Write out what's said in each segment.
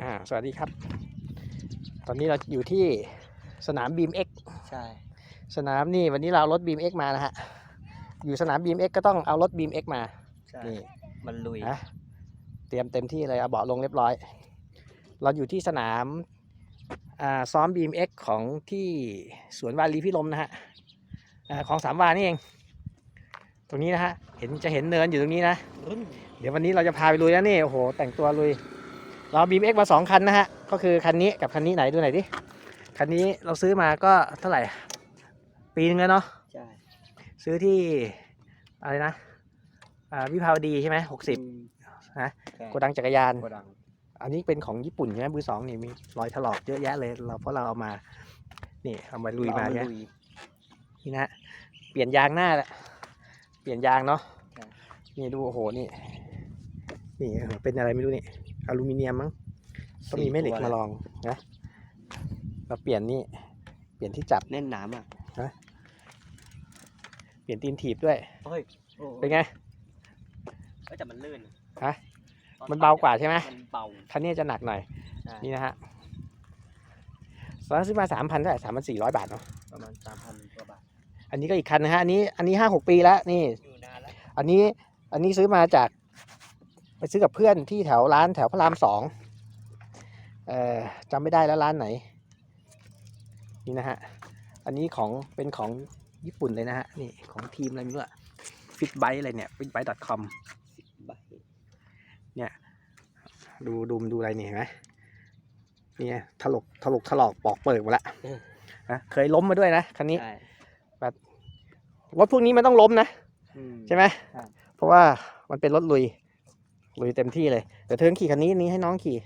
อ่าสวัสดีครับ ตอนนี้เราอยู่ที่สนามบีมเอ็กใช่ สนามนี่วันนี้เราเอารถบีมเอ็กมานะฮะ อยู่สนามบีมเอ็กก็ต้องเอารถบีมเอ็กมาใช่นี่มันลุยนะเตรียมเต็มที่เลยเอาเบาะลงเรียบร้อย เราอยู่ที่สนามอ่าซ้อมบีมเอ็กของที่สวนวารีพิรมนะฮะอ่าของสามวานี่เอง ตรงนี้นะฮะ เห็นจะเห็นเนินอยู่ตรงนี้นะ เดี๋ยววันนี้เราจะพาไปลุยแล้วนี่ โอ้โห แต่งตัวลุย เราบีมเอ็กมาสองคันนะฮะ ก็คือคันนี้กับคันนี้ไหนดูหน่อยดิ คันนี้เราซื้อมาก็เท่าไหร่ ปีนึงแล้วเนาะ ใช่ ซื้อที่อะไรนะ อ่าวิภาวดีใช่ไหมหกสิบฮะใช่โกดังจักรยาน โกดัง อันนี้เป็นของญี่ปุ่นใช่ไหมมือสองนี่มีรอยถลอกเยอะแยะเลยเราเพราะเราเอามา นี่เอามาลุยมาเอใช่ไหมลุยนี่นะฮะเปลี่ยนยางหน้าแหละเปลี่ยนยางเนาะใช่นี่ดูโอ้โหนี่ นี่เออเป็นอะไรไม่รู้นี่ อลูมิเนียมมั้งต้องมีแม่เหล็กมาลองนะเราเปลี่ยนนี่เปลี่ยนที่จับแน่นหนามากเปลี่ยนตีนถีบด้วยเฮ้ยโอ้เป็นไงเอ้ยแต่มันลื่นฮะตอมันเบากว่าใช่ไหมมันเบาคันนี้จะหนักหน่อยใช่นี่นะฮะตอนนั้นซื้อมาสามพันเท่าไหร่สามพันสี่ร้อยบาทเนาะประมาณสามพันกว่าบาท อันนี้ก็อีกคันนะฮะ อันนี้ อันนี้ห้าหกปีแล้วนี่อยู่นานแล้วอันนี้ อันนี้ซื้อมาจาก ไปซื้อกับเพื่อนที่แถวร้านแถวพระรามสองเอ่อจำไม่ได้แล้วร้านไหน นี่นะฮะ อันนี้ของเป็นของญี่ปุ่นเลยนะฮะ นี่ของทีมอะไรไม่รู้อะฟิตไบอะไรเนี่ยฟิตไบ .com ใบดูดูดูอะไรนี่เห็นไหมเนี่ยถลกถลกถลอกปอกเปิดหมดละนะเคยล้มมาด้วยนะคันนี้ใช่รถพวกนี้มันต้องล้มนะอืมใช่ไหมครับเพราะว่ามันเป็นรถลุย ลุยเต็มที่เลยเดี๋ยวเธอขี่คันนี้นี้ให้น้องขี่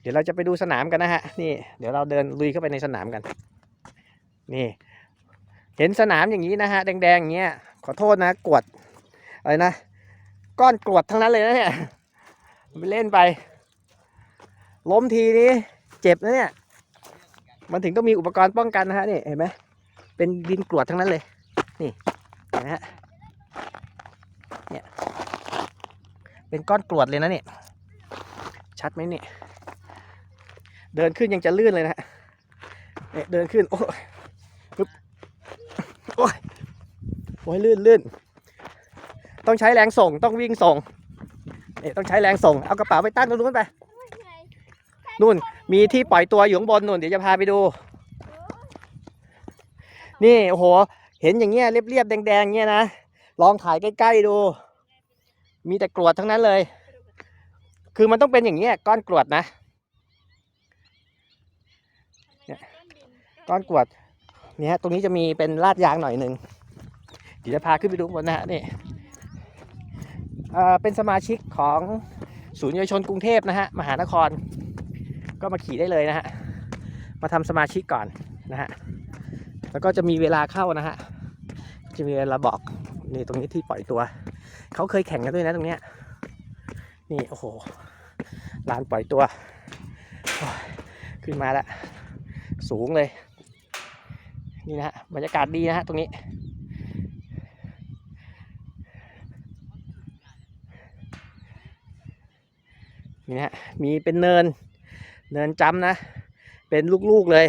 เดี๋ยวเราจะไปดูสนามกันนะฮะนี่เดี๋ยวเราเดินลุยเข้าไปในสนามกัน นี่ เห็นสนามอย่างนี้นะฮะแดงๆอย่างเงี้ยขอโทษนะกรวดอะไรนะก้อนกรวดทั้งนั้นเลยนะเนี่ยไปเล่นไป ล้มทีนี้เจ็บนะเนี่ยมันถึงต้องมีอุปกรณ์ป้องกันนะฮะนี่เห็นไหมเป็นดินกรวดทั้งนั้นเลย นี่นไหมฮะ เนี่ย เป็นก้อนกรวดเลยนะเนี่ย ชัดไหมเนี่ย เดินขึ้นยังจะลื่นเลยนะเนี่ยเดินขึ้น โอ้ยปึ๊บโอ้ยโอ้ยลื่นลื่นต้องใช้แรงส่งต้องวิ่งส่งเนี่ยต้องใช้แรงส่ง เอากระเป๋าไปตั้งตรงนู้นไป นู่น มีที่ปล่อยตัวอยู่ข้างบนนู่น เดี๋ยวจะพาไปดู นี่ โอ้โห เห็นอย่างเงี้ยเรียบๆแดงๆเงี้ยนะ ลองถ่ายใกล้ๆดู มีแต่กรวดทั้งนั้นเลย คือมันต้องเป็นอย่างเงี้ก้อนกรวดนะก้อนกรวดเนี่ยตรงนี้จะมีเป็นลาดยางหน่อยหนึ่งเดี๋ยวจะพาขึ้นไปดูบนนะฮะนี่เป็นสมาชิกของศูนย์เยาวชนกรุงเทพนะฮะมหานคร ก็มาขี่ได้เลยนะฮะมาทำสมาชิกก่อนนะฮะแล้วก็จะมีเวลาเข้านะฮะจะมีเวลาบอกนี่ตรงนี้ที่ปล่อยตัว เขาเคยแข่งกันด้วยนะตรงเนี้ย นี่โอ้โหลานปล่อยตัว ขึ้นมาแล้วสูงเลย นี่นะฮะบรรยากาศดีนะฮะตรงนี้ นี่นะฮะมีเป็นเนิน เนินจำนะ เป็นลูกๆเลย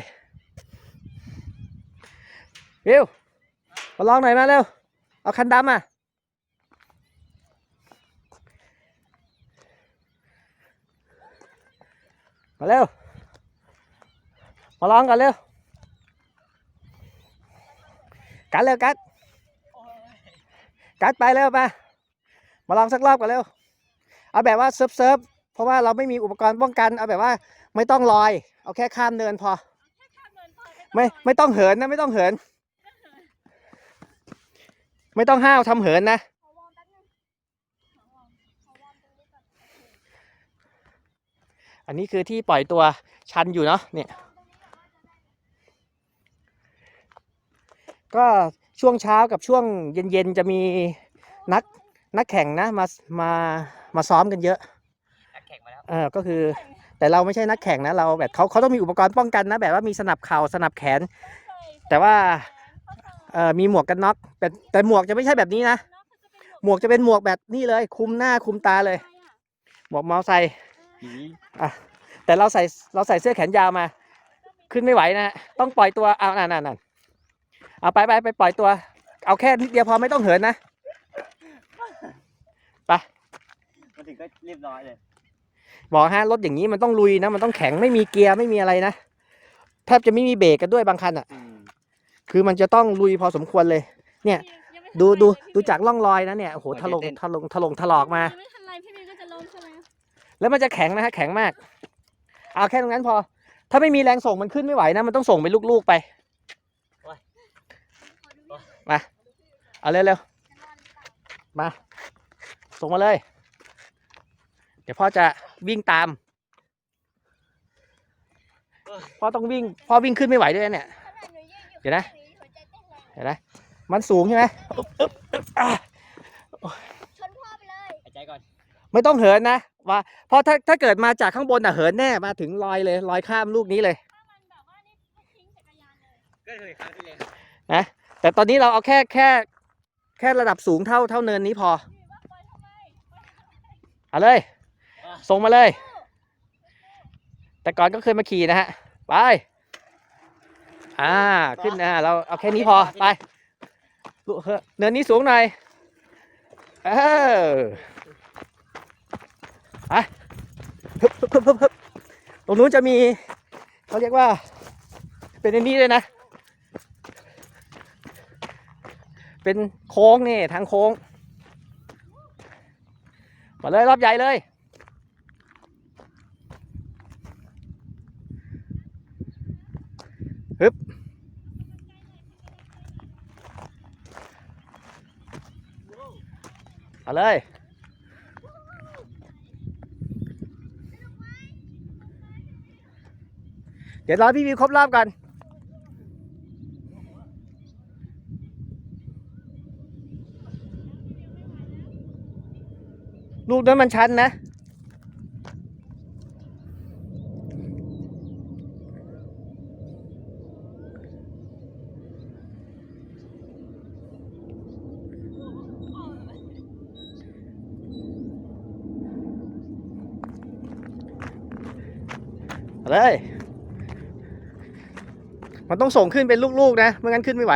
วิวมาลองหน่อยมาเร็ว เอาคันดำอะ มาเร็ว มาลองกันเร็ว กัดเร็วกัด กัดไปเร็วมา มาลองสักรอบกันเร็ว เอาแบบว่าเซิร์ฟเซิร์ฟเพราะว่าเราไม่มีอุปกรณ์ป้องกัน เอาแบบว่าไม่ต้องลอย เอาแค่ข้ามเนินพอ ไม่ไม่ต้องเหินนะไม่ต้องเหิน ไม่ต้องห้าวทำเหินนะ อันนี้คือที่ปล่อยตัวชันอยู่เนาะเนี่ยก็ช่วงเช้ากับช่วงเย็นๆจะมีนักนักแข่งนะมามามาซ้อมกันเยอะนักแข่งมาแล้วเออก็คือแต่เราไม่ใช่นักแข่งนะเราแบบเขาเขาต้องมีอุปกรณ์ป้องกันนะแบบว่ามีสนับเข่าสนับแขน แต่ว่าเอ่อมีหมวกกันน็อกแต่แต่หมวกจะไม่ใช่แบบนี้นะ หมวกจะเป็นหมวกแบบนี้เลย คุมหน้าคุมตาเลย หมวกมอไซค์ หนีแต่เราใส่เราใส่เสื้อแขนยาวมา ขึ้นไม่ไหวนะฮะต้องปล่อยตัวเอานั่นนั่นนั่นเอาไปไปไปปล่อยตัว เอาแค่นิดเดียวพอไม่ต้องเหินนะมาถึงก็เรียบร้อยเลยบอกฮะรถอย่างนี้มันต้องลุยนะมันต้องแข็งไม่มีเกียร์ไม่มีอะไรนะแทบจะไม่มีเบรกกันด้วยบางคันอะอืมคือมันจะต้องลุยพอสมควรเลย เนี่ยยังไม่ทันดูไรดูเลยพี่ดูจากร่องรอยนะเนี่ยโอ้โหถลงถลงถลงถลอกมายังไม่ทันไรพี่บิวก็จะล้มใช่ไหม แล้วมันจะแข็งนะฮะแข็งมาก เอาแค่ตรงนั้นพอ ถ้าไม่มีแรงส่งมันขึ้นไม่ไหวนะ มันต้องส่งเป็นลูกๆไปมา เอาเร็วๆมา ส่งมาเลย เดี๋ยวพ่อจะวิ่งตาม พ่อต้องวิ่ง พ่อวิ่งขึ้นไม่ไหวด้วยนะเนี่ย เดี๋ยวนะเห็นไหมมันสูงใช่ไหมอึ๊บอึ๊บอึ๊บอะชนพ่อไปเลย หายใจก่อน ไม่ต้องเหินนะ ว่าเพราะถ้าถ้าเกิดมาจากข้างบนอะเหินแน่มาถึงลอยเลยลอยข้ามลูกนี้เลยถ้ามันแบบว่านี่ทิ้งจักรยานเลยก็เคยครั้งที่แล้วแต่ตอนนี้เราเอาแค่แค่แค่ระดับสูงเท่าเท่าเนินนี้พอพี่ว่าปล่อยทำไมเอาเลยส่งมาเลย แต่ก่อนก็เคยมาขี่นะฮะ ไป อ่า ขึ้นนะเราเอาแค่นี้พอ ไปลุเฮ้อะเนินนี้สูงหน่อย เออ ไปฮึบฮึบฮึบตรงนู้นจะมีเขาเรียกว่า เป็นอันนี้เลยนะ เป็นโค้งนี่ทางโค้ง มาเลยรอบใหญ่เลยฮึบเอาเลย เดี๋ยวรอพี่วิวครบรอบก่อนลูกนั้นมันชันนะเอาเลย มันต้องส่งขึ้นเป็นลูกๆนะไม่งั้นขึ้นไม่ไหว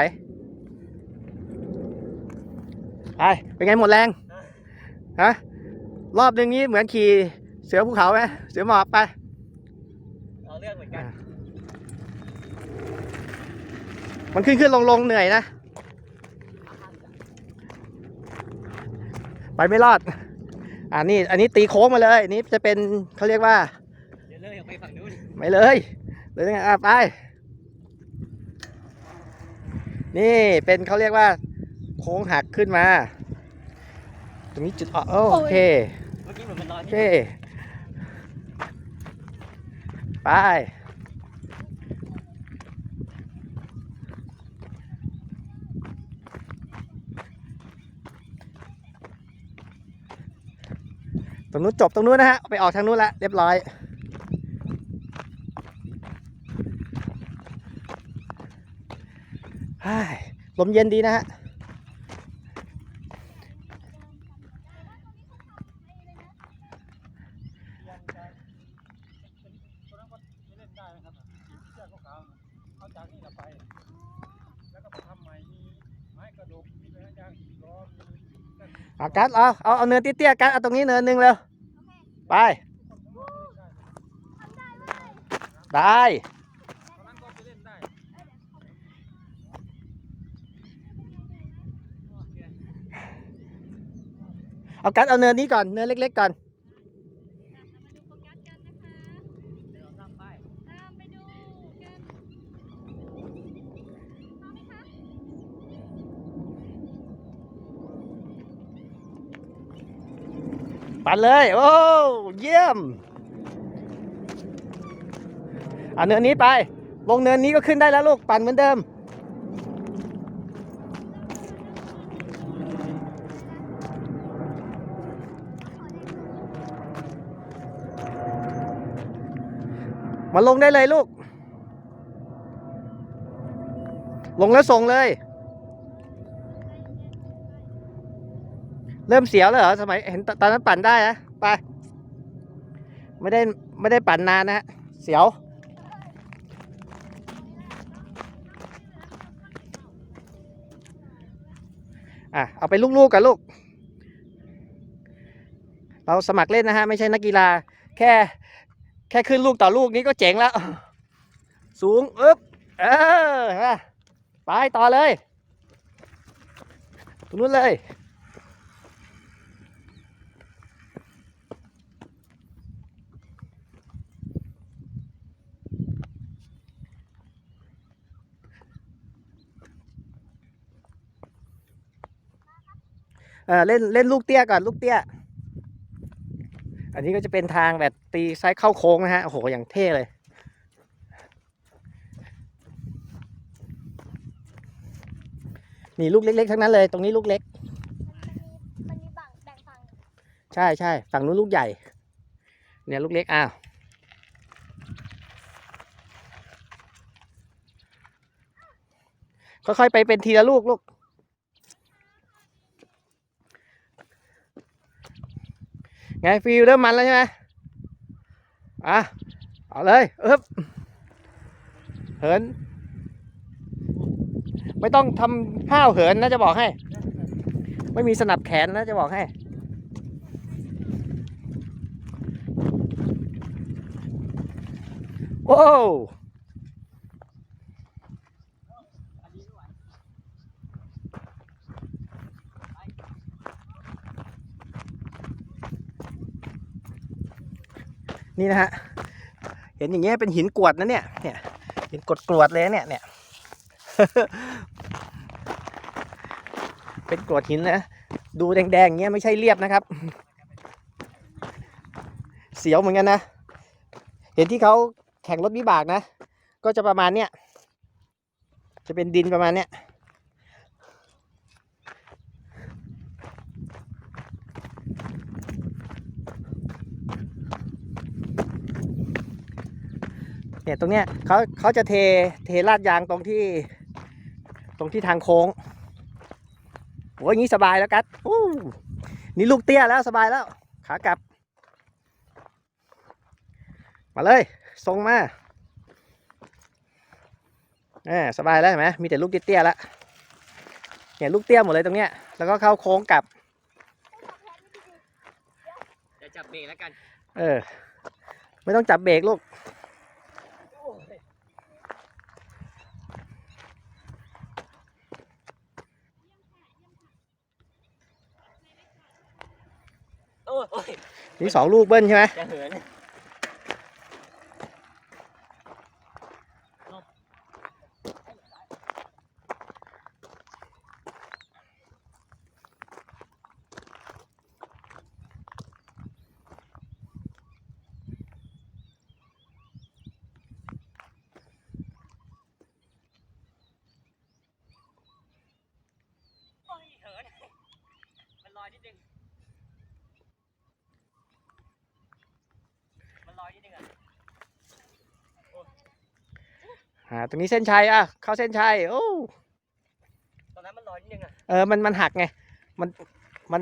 ไปเป็นไงหมดแรงฮะรอบหนึ่งนี้เหมือนขี่เสือภูเขาไหมเสือหมอบไปเอาเรื่องเหมือนกันมันขึ้นขึ้นลงลงเหนื่อยนะ ไปไม่รอดอ่านี่อันนี้ตีโค้งมาเลยอันนี้จะเป็นเขาเรียกว่าเดี๋ยวเลื่อนออกไปฝั่งนู้นไม่เลย เลยยังไงอะไป นี่เป็นเขาเรียกว่า โค้งหักขึ้นมา ตรงนี้จุดอะโอเคเมื่อกี้เหมือนมันลอยโอเค ไป ตรงนู้นจบตรงนู้นนะฮะ ไปออกทางนู้นละเรียบร้อย เฮ้ยล มเย็นดีนะฮะเอาจากนี่ไปแล้วก็ไปทำใหม่มีไม้กระดกมีเนื้อย่างอีกล้อมีเอากัดเอาเอาเอาเนินเตี้ยๆกัดเอาตรงนี้เนินหนึ่งเร็วไป ได้ ตอนนั้นก็ไปเล่นได้ เอากัดเอาเนินนี้ก่อน เนินเล็ก ๆ ก่อนมาดูโฟกัสกันนะคะเดี๋ยวเราตั้งป้ายตามไปดูกันพร้อมไหมคะปั่นเลย โอ้เยี่ยมเอาเนินนี้ไป ลงเนินนี้ก็ขึ้นได้แล้วลูก ปั่นเหมือนเดิม มาลงได้เลยลูก ลงแล้วส่งเลย เริ่มเสียวแล้วเหรอสมัยเห็นตอนนั้นปั่นได้นะไป ไม่ได้ไม่ได้ปั่นนานนะฮะเสียวอะเอาไปลูกๆกันลูก เราสมัครเล่นนะฮะ ไม่ใช่นักกีฬาแค่ แค่ขึ้นลูกต่อลูกนี้ก็เจ๋งแล้ว สูงอึ๊บเออไปต่อเลยตรงนู้นเลยเออเล่นเล่นลูกเตี้ยก่อนลูกเตี้ย อันนี้ก็จะเป็นทางแบบตีไซส์เข้าโค้งนะฮะ โอ้โห อย่างเท่เลย นี่ลูกเล็กๆ ทั้งนั้นเลย ตรงนี้ลูกเล็ก มันมีบังแบ่งฝั่งใช่ใช่ ฝั่งนู้นลูกใหญ่ เนี่ยลูกเล็ก อ้าว ค่อยๆ ไปเป็นทีละลูกลูก ไงฟิลเริ่มมันแล้วใช่ไหมอะเอาเลยเอ๊บเหิน ไม่ต้องทำห้าวเหินนะจะบอกให้ ไม่มีสนับแขนนะจะบอกให้โอ้ว นี่นะฮะ เห็นอย่างเงี้ยเป็นหินกรวดนะเนี่ย เนี่ยหินกรวดกรวดเลยเนี่ยเนี่ย เป็นกรวดหินนะ ดูแดงๆเงี้ยไม่ใช่เรียบนะครับ เสียวเหมือนกันนะ เห็นที่เขาแข่งรถวิบากนะ ก็จะประมาณเนี้ย จะเป็นดินประมาณเนี้ย เนี่ยตรงเนี้ยเขาเขาจะเทเทลาดยางตรงที่ ตรงที่ทางโค้งโอ้ยงี้สบายแล้วกัดอู้นี่ลูกเตี้ยแล้วสบายแล้ว ขากลับ มาเลยส่งมาเออสบายแล้วเห็นไหมมีแต่ลูกเตี้ยๆแล้วเนี่ยลูกเตี้ยหมดเลยตรงเนี้ยแล้วก็เข้าโค้งกลับจะจับเบรกแล้วกัน เออ ไม่ต้องจับเบรกลูก อ้ยโอ้ยนี่สองลูกเบิ้ลใช่ไหมจะเหิน โอ้ยเหิน มันลอยนิดนึง มันลอยนิดนึงอะ อ่าตรงนี้เส้นชัยอะเข้าเส้นชัยโอ้ตอนนั้นมันลอยนิดนึงอะเออมันมันหักไงมันมัน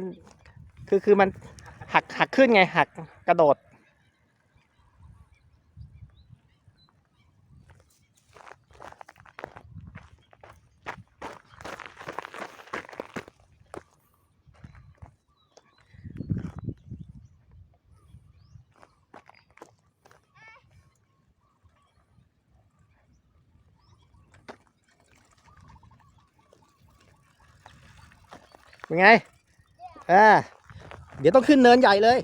คือคือมันหักหักขึ้นไงหักกระโดด เป็นไงอ่าเดี๋ยวต้องขึ้นเนินใหญ่เลย